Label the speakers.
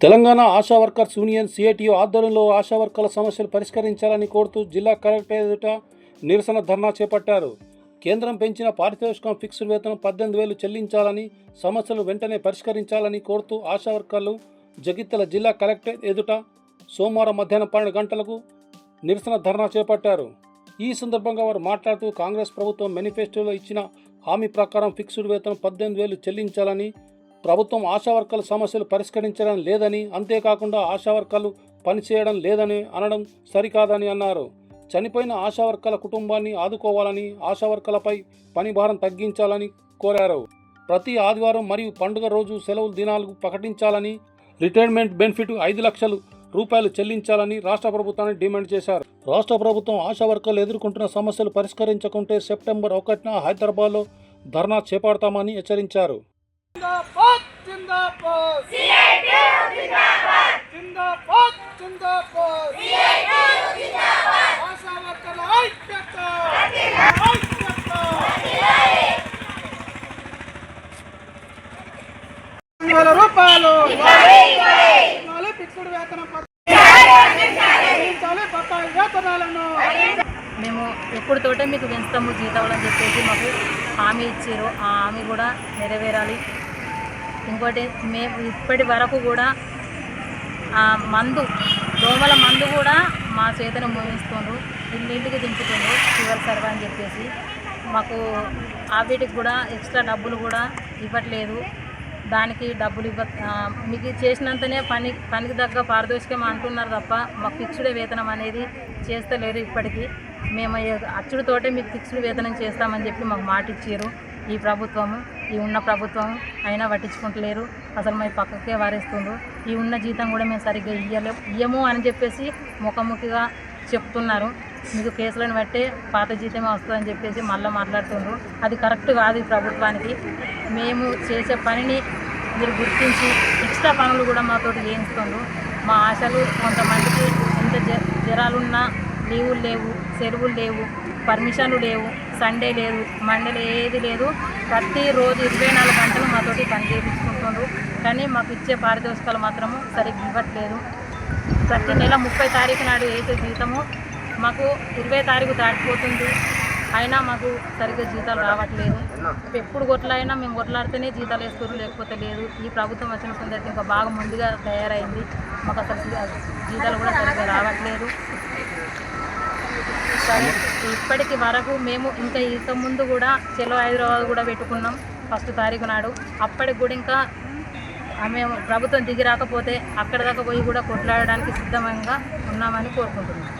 Speaker 1: Telangana Asha workers union CITU ఆధ్వర్యంలో ఆశా వర్కర్ల సమస్యలు పరిష్కరించాలని కోరుతూ జిల్లా కలెక్టర్ ఎదుట నిరసన ధర్నా చేపట్టారు. కేంద్రం పెంచిన పారితోషికం ఫిక్స్డ్ వేతనం పద్దెనిమిది వేలు చెల్లించాలని సమస్యలు వెంటనే పరిష్కరించాలని కోరుతూ ఆశా వర్కర్లు జగిత్యాల జిల్లా కలెక్టర్ ఎదుట సోమవారం మధ్యాహ్నం పన్నెండు గంటలకు నిరసన ధర్నా చేపట్టారు. ఈ సందర్భంగా వారు మాట్లాడుతూ కాంగ్రెస్ ప్రభుత్వం మేనిఫెస్టోలో ఇచ్చిన హామీ ప్రకారం ఫిక్స్డ్ వేతనం పద్దెనిమిది వేలు చెల్లించాలని ప్రభుత్వం ఆశావర్కర్ల సమస్యలు పరిష్కరించడం లేదని అంతేకాకుండా ఆశావర్కర్లు పనిచేయడం లేదని అనడం సరికాదని అన్నారు. చనిపోయిన ఆశావర్కర్ల కుటుంబాన్ని ఆదుకోవాలని ఆశావర్కర్లపై పనిభారం పని భారం తగ్గించాలని కోరారు. ప్రతి ఆదివారం మరియు పండుగ రోజు సెలవు దినాలు ప్రకటించాలని రిటైర్మెంట్ బెనిఫిట్ ఐదు లక్షలు రూపాయలు చెల్లించాలని రాష్ట్ర ప్రభుత్వాన్ని డిమాండ్ చేశారు. రాష్ట్ర ప్రభుత్వం ఆశా వర్కర్లు ఎదుర్కొంటున్న సమస్యలు పరిష్కరించకుంటే సెప్టెంబర్ ఒకటిన హైదరాబాద్లో ధర్నా చేపడతామని హెచ్చరించారు.
Speaker 2: జిందాబాద్. సిఐటి జిందాబాద్ జిందాబాద్. జిందాబాద్ జిందాబాద్ ఆశా వర్కర్ల ఐక్యత. రూపాయలు. వేతనం పట్టాలి వేతనాలను.
Speaker 3: మేము ఎప్పుడు తోటే మీకు పెంచుతాము జీతాలు అని చెప్పేసి మాకు హామీ ఇచ్చారు. ఆ హామీ కూడా నెరవేరాలి. ఇంకోటి మేము ఇప్పటి వరకు కూడా ఆ మందు దోమల మందు కూడా మా చేతను మోగిస్తుండ్రు ఇల్లింటికి దింపుతుండ్రు ఫీవర్ సర్వా అని చెప్పేసి. మాకు ఆ వీటికి కూడా ఎక్స్ట్రా డబ్బులు కూడా ఇవ్వట్లేదు. దానికి డబ్బులు ఇవ్వ మీకు చేసినంతనే పని పనికి తగ్గ పారితోషికం అంటున్నారు తప్ప మాకు ఫిక్స్డ్ వేతనం అనేది చేస్తలేరు ఇప్పటికీ. మేము ఈ అచ్చుడితోటే మీకు ఫిక్స్డ్ వేతనం చేస్తామని చెప్పి మాకు మాట ఇచ్చారు ఈ ప్రభుత్వము. ఈ ఉన్న ప్రభుత్వం అయినా పట్టించుకుంటలేరు. అసలు మేము పక్కకే వారేస్తుండ్రు. ఈ ఉన్న జీతం కూడా మేము సరిగ్గా ఇయ్యలే ఇయ్యము అని చెప్పేసి ముఖముఖిగా చెప్తున్నారు. మీకు కేసులను బట్టే పాత జీతమే వస్తుందని చెప్పేసి మళ్ళీ మాట్లాడుతుండ్రు. అది కరెక్ట్ కాదు ఈ ప్రభుత్వానికి. మేము చేసే పనిని మీరు గుర్తించి ఎక్స్ట్రా పనులు కూడా మాతో చేయిస్తుండ్రు మా ఆశలు కొంతమందికి ఎంత జ జ్వరాలున్నా లీవులు లేవు సెలవులు లేవు పర్మిషన్లు లేవు. సండే లేదు మండే ఏది లేదు. ప్రతిరోజు ఇరవై నాలుగు గంటలు మాతోటి పని చేయించుకుంటుండ్రు. కానీ మాకు ఇచ్చే పారితోషికాలు మాత్రము సరిగ్గా ఇవ్వట్లేదు. ప్రతి నెల ముప్పై తారీఖు నాడు వేసే జీతము మాకు ఇరవై తారీఖు దాటిపోతుంది. అయినా మాకు సరిగ్గా జీతాలు రావట్లేదు. ఎప్పుడు కొట్లయినా మేము కొట్లాడితేనే జీతాలు వేసుకోరు లేకపోతే లేదు. ఈ ప్రభుత్వం వచ్చిన సందర్భం ఇంకా బాగా ముందుగా తయారైంది. మాకు అసలు జీతాలు కూడా సరిగ్గా రావట్లేదు. సరే ఇప్పటికి వరకు మేము ఇంకా ఇంత ముందు కూడా చెలో హైదరాబాద్ కూడా పెట్టుకున్నాం ఫస్ట్ తారీఖు నాడు. అప్పటికి కూడా ఇంకా మేము ప్రభుత్వం దిగి రాకపోతే అక్కడ దాకా పోయి కూడా కొట్లాడడానికి సిద్ధంగా ఉన్నామని కోరుకుంటున్నాం.